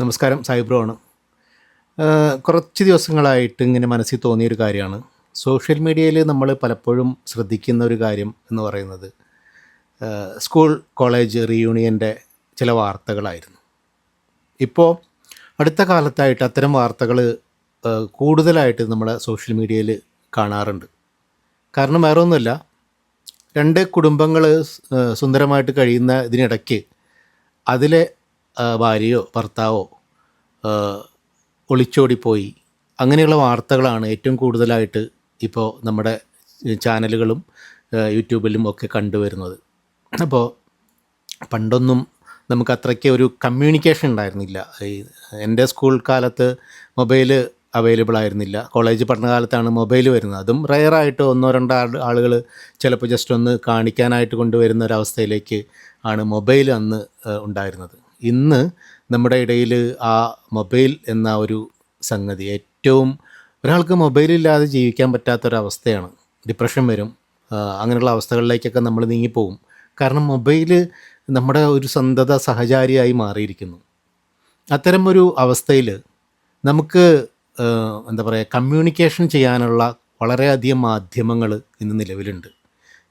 നമസ്കാരം സൈബ്രോ ആണ് കുറച്ച് ദിവസങ്ങളായിട്ട് ഇങ്ങനെ മനസ്സിൽ തോന്നിയൊരു കാര്യമാണ്. സോഷ്യൽ മീഡിയയിൽ നമ്മൾ പലപ്പോഴും ശ്രദ്ധിക്കുന്ന ഒരു കാര്യം എന്ന് പറയുന്നത് സ്കൂൾ കോളേജ് റീയൂണിയന്റെ ചില വാർത്തകളായിരുന്നു. ഇപ്പോൾ അടുത്ത കാലത്തായിട്ട് അത്തരം വാർത്തകൾ കൂടുതലായിട്ട് നമ്മുടെ സോഷ്യൽ മീഡിയയിൽ കാണാറുണ്ട്. കാരണം വേറെ ഒന്നുമില്ല രണ്ട് കുടുംബങ്ങൾ സുന്ദരമായിട്ട് കഴിയുന്ന ഇതിനിടയ്ക്ക് അതിലെ ഭാര്യയോ ഭർത്താവോ ഒളിച്ചോടിപ്പോയി. അങ്ങനെയുള്ള വാർത്തകളാണ് ഏറ്റവും കൂടുതലായിട്ട് ഇപ്പോൾ നമ്മുടെ ചാനലുകളും യൂട്യൂബിലും ഒക്കെ കണ്ടുവരുന്നത്. അപ്പോൾ പണ്ടൊന്നും നമുക്ക് അത്രയ്ക്ക് ഒരു കമ്മ്യൂണിക്കേഷൻ ഉണ്ടായിരുന്നില്ല. എന്റെ സ്കൂൾ കാലത്ത് മൊബൈൽ അവൈലബിൾ ആയിരുന്നില്ല. കോളേജ് പഠനകാലത്താണ് മൊബൈൽ വരുന്നത്. അതും റയറായിട്ട് ഒന്നോ രണ്ടോ ആളുകൾ ചിലപ്പോൾ ജസ്റ്റ് ഒന്ന് കാണിക്കാനായിട്ട് കൊണ്ടുവരുന്ന ഒരവസ്ഥയിലേക്ക് ആണ് മൊബൈൽ അന്ന് ഉണ്ടായിരുന്നത്. ഇന്ന് നമ്മുടെ ഇടയിൽ ആ മൊബൈൽ എന്ന ഒരു സംഗതി ഏറ്റവും ഒരാൾക്ക് മൊബൈലില്ലാതെ ജീവിക്കാൻ പറ്റാത്തൊരവസ്ഥയാണ്. ഡിപ്രഷൻ വരും. അങ്ങനെയുള്ള അവസ്ഥകളിലേക്കൊക്കെ നമ്മൾ നീങ്ങിപ്പോവും കാരണം മൊബൈൽ നമ്മുടെ ഒരു സന്തത സഹചാരിയായി മാറിയിരിക്കുന്നു. അത്തരം ഒരു അവസ്ഥയിൽ നമുക്ക് എന്താ പറയുക കമ്മ്യൂണിക്കേഷൻ ചെയ്യാനുള്ള വളരെയധികം മാധ്യമങ്ങൾ ഇന്ന് നിലവിലുണ്ട്.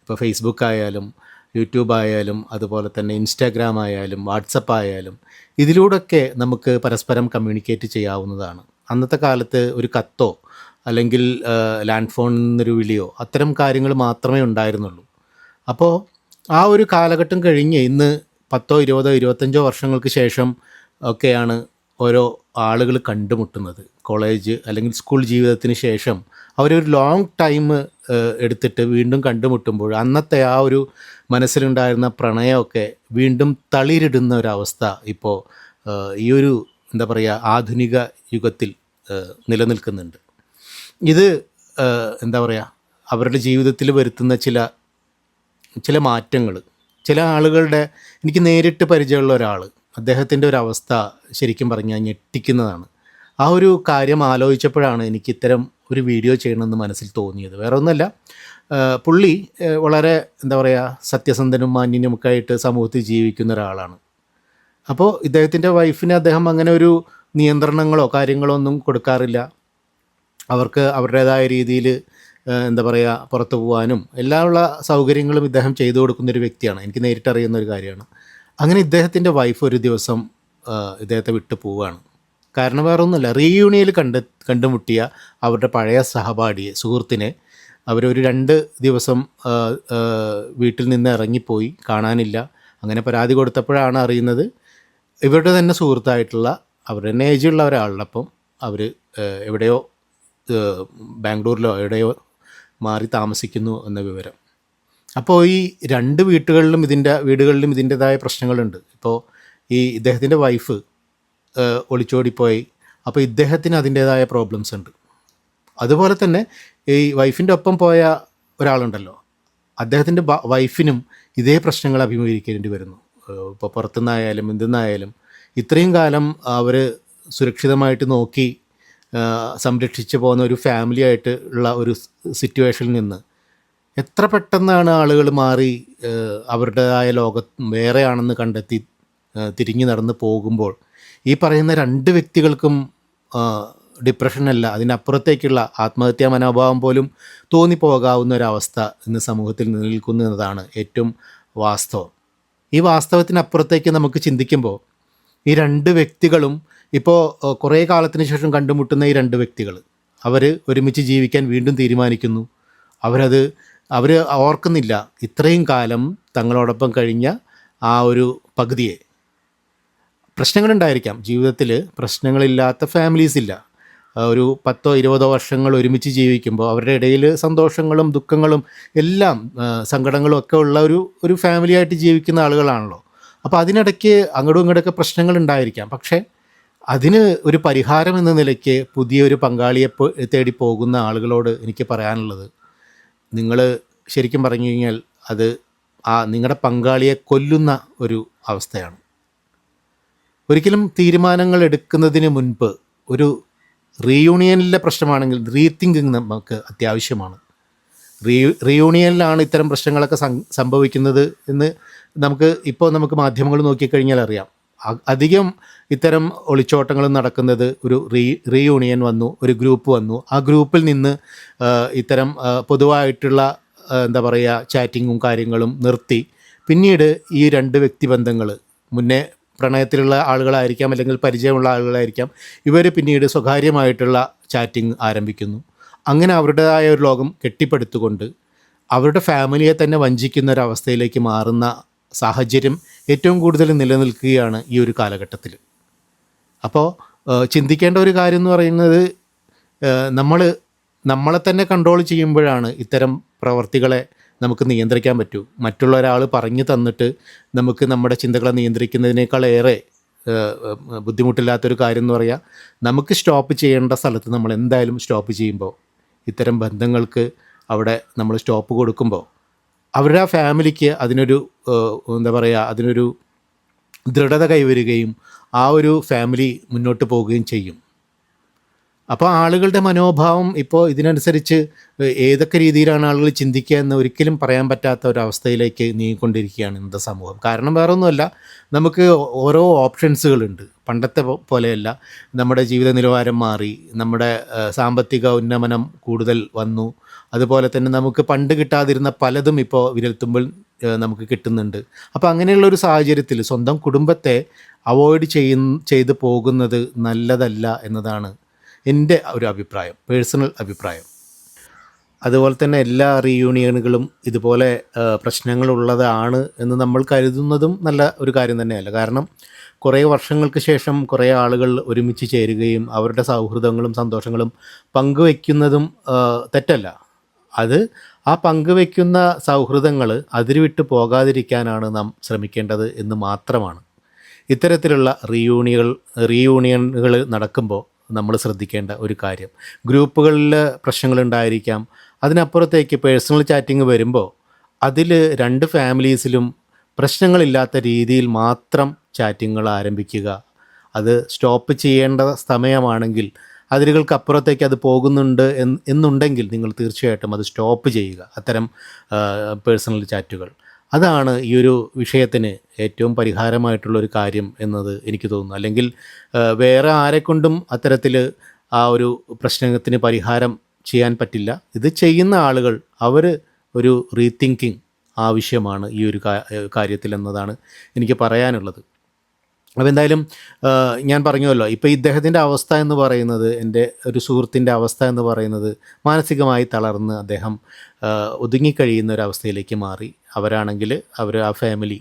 ഇപ്പോൾ ഫേസ്ബുക്ക് ആയാലും യൂട്യൂബ് ആയാലും അതുപോലെ തന്നെ ഇൻസ്റ്റാഗ്രാം ആയാലും വാട്സപ്പ് ആയാലും ഇതിലൂടെയൊക്കെ നമുക്ക് പരസ്പരം കമ്മ്യൂണിക്കേറ്റ് ചെയ്യാവുന്നതാണ്. അന്നത്തെ കാലത്ത് ഒരു കത്തോ അല്ലെങ്കിൽ ലാൻഡ് ഫോണിൽ നിന്നൊരു വിളിയോ അത്തരം കാര്യങ്ങൾ മാത്രമേ ഉണ്ടായിരുന്നുള്ളൂ. അപ്പോൾ ആ ഒരു കാലഘട്ടം കഴിഞ്ഞ് ഇന്ന് പത്തോ ഇരുപതോ ഇരുപത്തഞ്ചോ വർഷങ്ങൾക്ക് ശേഷം ഒക്കെയാണ് ഓരോ ആളുകൾ കണ്ടുമുട്ടുന്നത്. കോളേജ് അല്ലെങ്കിൽ സ്കൂൾ ജീവിതത്തിന് ശേഷം അവരൊരു ലോങ് ടൈം എടുത്തിട്ട് വീണ്ടും കണ്ടുമുട്ടുമ്പോൾ അന്നത്തെ ആ ഒരു മനസ്സിലുണ്ടായിരുന്ന പ്രണയമൊക്കെ വീണ്ടും തളിരിടുന്ന ഒരവസ്ഥ ഇപ്പോൾ ഈ ഒരു എന്താ പറയുക ആധുനിക യുഗത്തിൽ നിലനിൽക്കുന്നുണ്ട്. ഇത് എന്താ പറയുക അവരുടെ ജീവിതത്തിൽ വരുത്തുന്ന ചില ചില മാറ്റങ്ങൾ ചില ആളുകളുടെ എനിക്ക് നേരിട്ട് പരിചയമുള്ള ഒരാൾ അദ്ദേഹത്തിന്റെ ഒരു അവസ്ഥ ശരിക്കും പറഞ്ഞാൽ ഞെട്ടിക്കുന്നതാണ്. ആ ഒരു കാര്യം ആലോചിച്ചപ്പോഴാണ് എനിക്ക് ഇത്തരം ഒരു വീഡിയോ ചെയ്യണമെന്ന് മനസ്സിൽ തോന്നിയത്. വേറെ ഒന്നുമല്ല പുള്ളി വളരെ എന്താ പറയുക സത്യസന്ധനും മാന്യനുമൊക്കെ ആയിട്ട് സമൂഹത്തിൽ ജീവിക്കുന്ന ഒരാളാണ്. അപ്പോൾ ഇദ്ദേഹത്തിന്റെ വൈഫിന് അദ്ദേഹം അങ്ങനെ ഒരു നിയന്ത്രണങ്ങളോ കാര്യങ്ങളോ ഒന്നും കൊടുക്കാറില്ല. അവർക്ക് അവരുടേതായ രീതിയിൽ എന്താ പറയുക പുറത്തു പോകാനും എല്ലാമുള്ള സൗകര്യങ്ങളും ഇദ്ദേഹം ചെയ്തു കൊടുക്കുന്ന ഒരു വ്യക്തിയാണ്. എനിക്ക് നേരിട്ട് അറിയുന്ന ഒരു കാര്യമാണ്. അങ്ങനെ ഇദ്ദേഹത്തിന്റെ വൈഫ് ഒരു ദിവസം ഇദ്ദേഹത്തെ വിട്ടു പോവുകയാണ്. കാരണം വേറെ ഒന്നുമില്ല റീയൂണിയനിൽ കണ്ട് കണ്ടുമുട്ടിയ അവരുടെ പഴയ സഹപാഠിയെ സുഹൃത്തിനെ അവരൊരു രണ്ട് ദിവസം വീട്ടിൽ നിന്ന് ഇറങ്ങിപ്പോയി. കാണാനില്ല. അങ്ങനെ പരാതി കൊടുത്തപ്പോഴാണ് അറിയുന്നത് ഇവരുടെ തന്നെ സുഹൃത്തായിട്ടുള്ള അവരുടെ തന്നെ ഏജുള്ള ഒരാളിനൊപ്പം അവർ എവിടെയോ ബാംഗ്ലൂരിലോ എവിടെയോ മാറി താമസിക്കുന്നു എന്ന വിവരം. അപ്പോൾ ഈ രണ്ട് വീട്ടുകളിലും ഇതിന്റെ വീടുകളിലും ഇതിന്റെതായ പ്രശ്നങ്ങളുണ്ട്. ഇപ്പോൾ ഈ ഇദ്ദേഹത്തിന്റെ വൈഫ് ഒളിച്ചോടിപ്പോയി. അപ്പോൾ ഇദ്ദേഹത്തിന് അതിന്റേതായ പ്രോബ്ലംസ് ഉണ്ട്. അതുപോലെ തന്നെ ഈ വൈഫിന്റെ ഒപ്പം പോയ ഒരാളുണ്ടല്ലോ. അദ്ദേഹത്തിന്റെ വൈഫിനും ഇതേ പ്രശ്നങ്ങൾ അഭിമുഖീകരിക്കേണ്ടി വരുന്നു. ഇപ്പോൾ പുറത്തുനിന്നായാലും എന്തെന്നായാലും ഇത്രയും കാലം അവർ സുരക്ഷിതമായിട്ട് നോക്കി സംരക്ഷിച്ചു പോകുന്ന ഒരു ഫാമിലി ആയിട്ട് ഉള്ള ഒരു സിറ്റുവേഷനിൽ നിന്ന് എത്ര പെട്ടെന്നാണ് ആളുകൾ മാറി അവരുടേതായ ലോകം വേറെയാണെന്ന് കണ്ടെത്തി തിരിഞ്ഞു നടന്ന് പോകുമ്പോൾ ഈ പറയുന്ന രണ്ട് വ്യക്തികൾക്കും ഡിപ്രഷനല്ല അതിനപ്പുറത്തേക്കുള്ള ആത്മഹത്യാ മനോഭാവം പോലും തോന്നിപ്പോകാവുന്ന ഒരവസ്ഥ ഇന്ന് സമൂഹത്തിൽ നിലനിൽക്കുന്നു എന്നതാണ് ഏറ്റവും വാസ്തവം. ഈ വാസ്തവത്തിനപ്പുറത്തേക്ക് നമുക്ക് ചിന്തിക്കുമ്പോൾ ഈ രണ്ട് വ്യക്തികളും ഇപ്പോൾ കുറേ കാലത്തിന് ശേഷം കണ്ടുമുട്ടുന്ന ഈ രണ്ട് വ്യക്തികൾ അവർ ഒരുമിച്ച് ജീവിക്കാൻ വീണ്ടും തീരുമാനിക്കുന്നു. അവരത് അവർ ഓർക്കുന്നില്ല ഇത്രയും കാലം തങ്ങളോടൊപ്പം കഴിഞ്ഞ ആ ഒരു പകുതിയെ. പ്രശ്നങ്ങളുണ്ടായിരിക്കാം. ജീവിതത്തിൽ പ്രശ്നങ്ങളില്ലാത്ത ഫാമിലീസ് ഇല്ല. ഒരു പത്തോ ഇരുപതോ വർഷങ്ങൾ ഒരുമിച്ച് ജീവിക്കുമ്പോൾ അവരുടെ ഇടയിൽ സന്തോഷങ്ങളും ദുഃഖങ്ങളും എല്ലാം സങ്കടങ്ങളും ഒക്കെ ഉള്ള ഒരു ഒരു ഫാമിലിയായിട്ട് ജീവിക്കുന്ന ആളുകളാണല്ലോ. അപ്പോൾ അതിനിടയ്ക്ക് അങ്ങോട്ടും ഇങ്ങോട്ടൊക്കെ പ്രശ്നങ്ങൾ ഉണ്ടായിരിക്കാം. പക്ഷേ അതിന് ഒരു പരിഹാരം എന്ന നിലയ്ക്ക് പുതിയൊരു പങ്കാളിയെ തേടി പോകുന്ന ആളുകളോട് എനിക്ക് പറയാനുള്ളത് നിങ്ങൾ ശരിക്കും പറഞ്ഞു കഴിഞ്ഞാൽ അത് ആ നിങ്ങളുടെ പങ്കാളിയെ കൊല്ലുന്ന ഒരു അവസ്ഥയാണ്. ഒരിക്കലും തീരുമാനങ്ങൾ എടുക്കുന്നതിന് മുൻപ് ഒരു റീയൂണിയനിലെ പ്രശ്നമാണെങ്കിൽ റീതിങ്കിങ് നമുക്ക് അത്യാവശ്യമാണ്. റീ റീയൂണിയനിലാണ് ഇത്തരം പ്രശ്നങ്ങളൊക്കെ സംഭവിക്കുന്നത് എന്ന് നമുക്ക് ഇപ്പോൾ നമുക്ക് മാധ്യമങ്ങൾ നോക്കിക്കഴിഞ്ഞാൽ അറിയാം. അധികം ഇത്തരം ഒളിച്ചോട്ടങ്ങൾ നടക്കുന്നത് ഒരു റീ റീയൂണിയൻ വന്നു ഒരു ഗ്രൂപ്പ് വന്നു. ആ ഗ്രൂപ്പിൽ നിന്ന് ഇത്തരം പൊതുവായിട്ടുള്ള എന്താ പറയുക ചാറ്റിങ്ങും കാര്യങ്ങളും നിർത്തി. പിന്നീട് ഈ രണ്ട് വ്യക്തിബന്ധങ്ങൾ മുന്നേ പ്രണയത്തിലുള്ള ആളുകളായിരിക്കാം അല്ലെങ്കിൽ പരിചയമുള്ള ആളുകളായിരിക്കാം. ഇവർ പിന്നീട് സ്വകാര്യമായിട്ടുള്ള ചാറ്റിംഗ് ആരംഭിക്കുന്നു. അങ്ങനെ അവരുടേതായ ഒരു ലോകം കെട്ടിപ്പടുത്തുകൊണ്ട് അവരുടെ ഫാമിലിയെ തന്നെ വഞ്ചിക്കുന്ന ഒരവസ്ഥയിലേക്ക് മാറുന്ന സാഹചര്യം ഏറ്റവും കൂടുതൽ നിലനിൽക്കുകയാണ് ഈ ഒരു കാലഘട്ടത്തിൽ. അപ്പോൾ ചിന്തിക്കേണ്ട ഒരു കാര്യം എന്ന് പറയുന്നത് നമ്മൾ നമ്മളെ തന്നെ കൺട്രോൾ ചെയ്യുമ്പോഴാണ് ഇത്തരം പ്രവർത്തികളെ നമുക്ക് നിയന്ത്രിക്കാൻ പറ്റൂ. മറ്റുള്ള ഒരാൾ പറഞ്ഞു തന്നിട്ട് നമുക്ക് നമ്മുടെ ചിന്തകളെ നിയന്ത്രിക്കുന്നതിനേക്കാൾ ഏറെ ബുദ്ധിമുട്ടില്ലാത്തൊരു കാര്യം എന്ന് പറയാം നമുക്ക് സ്റ്റോപ്പ് ചെയ്യേണ്ട സ്ഥലത്ത് നമ്മൾ എന്തായാലും സ്റ്റോപ്പ് ചെയ്യുമ്പോൾ ഇത്തരം ബന്ധങ്ങൾക്ക് അവിടെ നമ്മൾ സ്റ്റോപ്പ് കൊടുക്കുമ്പോൾ അവരുടെ ആ ഫാമിലിക്ക് അതിനൊരു എന്താ പറയുക അതിനൊരു ദൃഢത കൈവരുകയും ആ ഒരു ഫാമിലി മുന്നോട്ട് പോവുകയും ചെയ്യും. അപ്പോൾ ആളുകളുടെ മനോഭാവം ഇപ്പോൾ ഇതിനനുസരിച്ച് ഏതൊക്കെ രീതിയിലാണ് ആളുകൾ ചിന്തിക്കുക എന്ന് ഒരിക്കലും പറയാൻ പറ്റാത്ത ഒരു അവസ്ഥയിലേക്ക് നീങ്ങിക്കൊണ്ടിരിക്കുകയാണ് ഇന്നത്തെ സമൂഹം. കാരണം വേറെ ഒന്നുമല്ല നമുക്ക് ഓരോ ഓപ്ഷൻസുകളുണ്ട്. പണ്ടത്തെ പോലെയല്ല നമ്മുടെ ജീവിത നിലവാരം മാറി നമ്മുടെ സാമ്പത്തിക ഉന്നമനം കൂടുതൽ വന്നു. അതുപോലെ തന്നെ നമുക്ക് പണ്ട് കിട്ടാതിരുന്ന പലതും ഇപ്പോൾ വിരൽത്തുമ്പിൽ നമുക്ക് കിട്ടുന്നുണ്ട്. അപ്പോൾ അങ്ങനെയുള്ള ഒരു സാഹചര്യത്തിൽ സ്വന്തം കുടുംബത്തെ അവോയ്ഡ് ചെയ്യുന്ന ചെയ്തു പോകുന്നത് നല്ലതല്ല എന്നതാണ് എന്റെ ഒരു അഭിപ്രായം പേഴ്സണൽ അഭിപ്രായം. അതുപോലെ തന്നെ എല്ലാ റീയൂണിയനുകളും ഇതുപോലെ പ്രശ്നങ്ങളുള്ളതാണ് എന്ന് നമ്മൾ കരുതുന്നതും നല്ല ഒരു കാര്യം തന്നെയല്ല. കാരണം കുറേ വർഷങ്ങൾക്ക് ശേഷം കുറേ ആളുകൾ ഒരുമിച്ച് ചേരുകയും അവരുടെ സൗഹൃദങ്ങളും സന്തോഷങ്ങളും പങ്കുവയ്ക്കുന്നതും തെറ്റല്ല. അത് ആ പങ്കുവയ്ക്കുന്ന സൗഹൃദങ്ങൾ അതിരുവിട്ട് പോകാതിരിക്കാനാണ് നാം ശ്രമിക്കേണ്ടത് എന്ന് മാത്രമാണ്. ഇത്തരത്തിലുള്ള റീയൂണിയൽ റീയൂണിയനുകൾ നടക്കുമ്പോൾ നമ്മൾ ശ്രദ്ധിക്കേണ്ട ഒരു കാര്യം. ഗ്രൂപ്പുകളിൽ പ്രശ്നങ്ങളുണ്ടായിരിക്കാം. അതിനപ്പുറത്തേക്ക് പേഴ്സണൽ ചാറ്റിംഗ് വരുമ്പോൾ അതിൽ രണ്ട് ഫാമിലീസിലും പ്രശ്നങ്ങളില്ലാത്ത രീതിയിൽ മാത്രം ചാറ്റിങ്ങുകൾ ആരംഭിക്കുക. അത് സ്റ്റോപ്പ് ചെയ്യേണ്ട സമയമാണെങ്കിൽ അതിരുകൾക്ക് അപ്പുറത്തേക്ക് അത് പോകുന്നുണ്ട് എന്ന് എന്നുണ്ടെങ്കിൽ നിങ്ങൾ തീർച്ചയായിട്ടും അത് സ്റ്റോപ്പ് ചെയ്യുക. അത്തരം പേഴ്സണൽ ചാറ്റുകൾ. അതാണ് ഈ ഒരു വിഷയത്തിന് ഏറ്റവും പരിഹാരമായിട്ടുള്ള ഒരു കാര്യം എന്നത് എനിക്ക് തോന്നുന്നു. അല്ലെങ്കിൽ വേറെ ആരെക്കൊണ്ടും അത്തരത്തിൽ ആ ഒരു പ്രശ്നത്തിന് പരിഹാരം ചെയ്യാൻ പറ്റില്ല. ഇത് ചെയ്യുന്ന ആളുകൾ അവർ ഒരു റീതിങ്കിങ് ആവശ്യമാണ് ഈ ഒരു കാര്യത്തിൽ എന്നതാണ് എനിക്ക് പറയാനുള്ളത്. അപ്പോൾ എന്തായാലും ഞാൻ പറഞ്ഞുവല്ലോ ഇപ്പോൾ ഇദ്ദേഹത്തിന്റെ അവസ്ഥ എന്ന് പറയുന്നത് എന്റെ ഒരു സുഹൃത്തിന്റെ അവസ്ഥ എന്ന് പറയുന്നത് മാനസികമായി തളർന്ന് അദ്ദേഹം ഒതുങ്ങിക്കഴിയുന്ന ഒരു അവസ്ഥയിലേക്ക് മാറി. അവരാണെങ്കിൽ അവർ ആ ഫാമിലി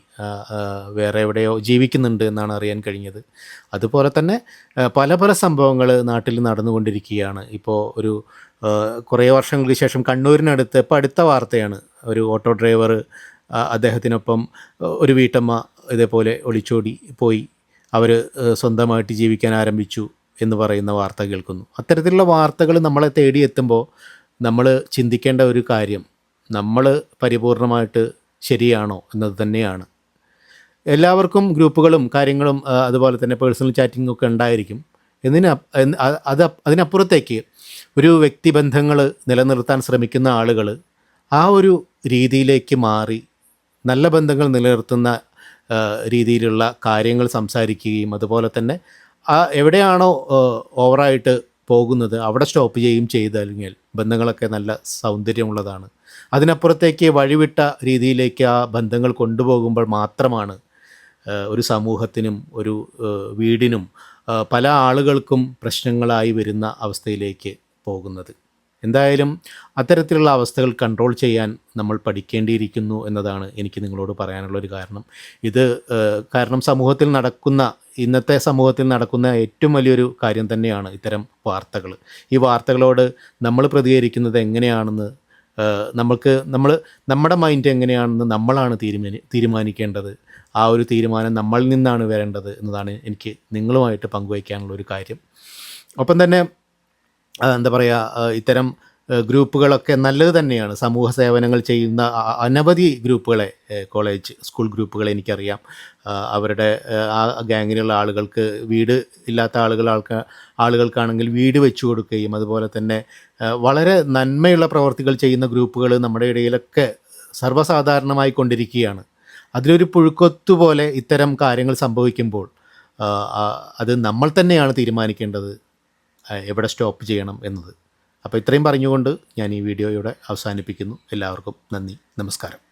വേറെ എവിടെയോ ജീവിക്കുന്നുണ്ട് എന്നാണ് അറിയാൻ കഴിഞ്ഞത്. അതുപോലെ തന്നെ പല പല സംഭവങ്ങൾ നാട്ടിൽ നടന്നുകൊണ്ടിരിക്കുകയാണ്. ഇപ്പോൾ ഒരു കുറേ വർഷങ്ങൾക്ക് ശേഷം കണ്ണൂരിനടുത്ത് ഇപ്പോൾ അടുത്ത വാർത്തയാണ് ഒരു ഓട്ടോ ഡ്രൈവർ അദ്ദേഹത്തിനൊപ്പം ഒരു വീട്ടമ്മ ഇതേപോലെ ഒളിച്ചോടി പോയി. അവർ സ്വന്തമായിട്ട് ജീവിക്കാൻ ആരംഭിച്ചു എന്ന് പറയുന്ന വാർത്ത കേൾക്കുന്നു. അത്തരത്തിലുള്ള വാർത്തകൾ നമ്മളെ തേടിയെത്തുമ്പോൾ നമ്മൾ ചിന്തിക്കേണ്ട ഒരു കാര്യം നമ്മൾ പരിപൂർണമായിട്ട് ശരിയാണോ എന്നത് തന്നെയാണ്. എല്ലാവർക്കും ഗ്രൂപ്പുകളും കാര്യങ്ങളും അതുപോലെ തന്നെ പേഴ്സണൽ ചാറ്റിംഗ് ഒക്കെ ഉണ്ടായിരിക്കും. എന്നിന് അത് അതിനപ്പുറത്തേക്ക് ഒരു വ്യക്തിബന്ധങ്ങൾ നിലനിർത്താൻ ശ്രമിക്കുന്ന ആളുകൾ ആ ഒരു രീതിയിലേക്ക് മാറി നല്ല ബന്ധങ്ങൾ നിലനിർത്തുന്ന രീതിയിലുള്ള കാര്യങ്ങൾ സംസാരിക്കുകയും അതുപോലെ തന്നെ ആ എവിടെയാണോ ഓവറായിട്ട് പോകുന്നത് അവിടെ സ്റ്റോപ്പ് ചെയ്യുകയും ചെയ്താൽ ബന്ധങ്ങളൊക്കെ നല്ല സൗന്ദര്യമുള്ളതാണ്. അതിനപ്പുറത്തേക്ക് വഴിവിട്ട രീതിയിലേക്ക് ആ ബന്ധങ്ങൾ കൊണ്ടുപോകുമ്പോൾ മാത്രമാണ് ഒരു സമൂഹത്തിനും ഒരു വീടിനും പല ആളുകൾക്കും പ്രശ്നങ്ങളായി വരുന്ന അവസ്ഥയിലേക്ക് പോകുന്നത്. എന്തായാലും അത്തരത്തിലുള്ള അവസ്ഥകൾ കൺട്രോൾ ചെയ്യാൻ നമ്മൾ പഠിക്കേണ്ടിയിരിക്കുന്നു എന്നതാണ് എനിക്ക് നിങ്ങളോട് പറയാനുള്ള ഒരു കാരണം. ഇത് കാരണം സമൂഹത്തിൽ നടക്കുന്ന ഇന്നത്തെ സമൂഹത്തിൽ നടക്കുന്ന ഏറ്റവും വലിയൊരു കാര്യം തന്നെയാണ് ഇത്തരം വാർത്തകൾ. ഈ വാർത്തകളോട് നമ്മൾ പ്രതികരിക്കുന്നത് എങ്ങനെയാണെന്ന് നമ്മൾക്ക് നമ്മൾ നമ്മുടെ മൈൻഡ് എങ്ങനെയാണെന്ന് നമ്മളാണ് തീരുമാനി തീരുമാനിക്കേണ്ടത്. ആ ഒരു തീരുമാനം നമ്മളിൽ നിന്നാണ് വരേണ്ടത് എന്നതാണ് എനിക്ക് നിങ്ങളുമായിട്ട് പങ്കുവയ്ക്കാനുള്ള ഒരു കാര്യം. ഒപ്പം തന്നെ എന്താ പറയുക ഇത്തരം ഗ്രൂപ്പുകളൊക്കെ നല്ലത് തന്നെയാണ്. സമൂഹ സേവനങ്ങൾ ചെയ്യുന്ന അനവധി ഗ്രൂപ്പുകളെ കോളേജ് സ്കൂൾ ഗ്രൂപ്പുകളെ എനിക്കറിയാം. അവരുടെ ആ ഗാങ്ങിലുള്ള ആളുകൾക്ക് വീട് ഇല്ലാത്ത ആളുകൾ ആൾക്കാ ആളുകൾക്കാണെങ്കിൽ വീട് വെച്ചു കൊടുക്കുകയും അതുപോലെ തന്നെ വളരെ നന്മയുള്ള പ്രവർത്തികൾ ചെയ്യുന്ന ഗ്രൂപ്പുകൾ നമ്മുടെ ഇടയിലൊക്കെ സർവസാധാരണമായി കൊണ്ടിരിക്കുകയാണ്. അതിലൊരു പുഴുക്കൊത്തു പോലെ ഇത്തരം കാര്യങ്ങൾ സംഭവിക്കുമ്പോൾ അത് നമ്മൾ തന്നെയാണ് തീരുമാനിക്കേണ്ടത്. എവിടെ സ്റ്റോപ്പ് ചെയ്യണം എന്നത്. അപ്പോൾ ഇത്രയും പറഞ്ഞുകൊണ്ട് ഞാൻ ഈ വീഡിയോ അവസാനിപ്പിക്കുന്നു. എല്ലാവർക്കും നന്ദി. നമസ്കാരം.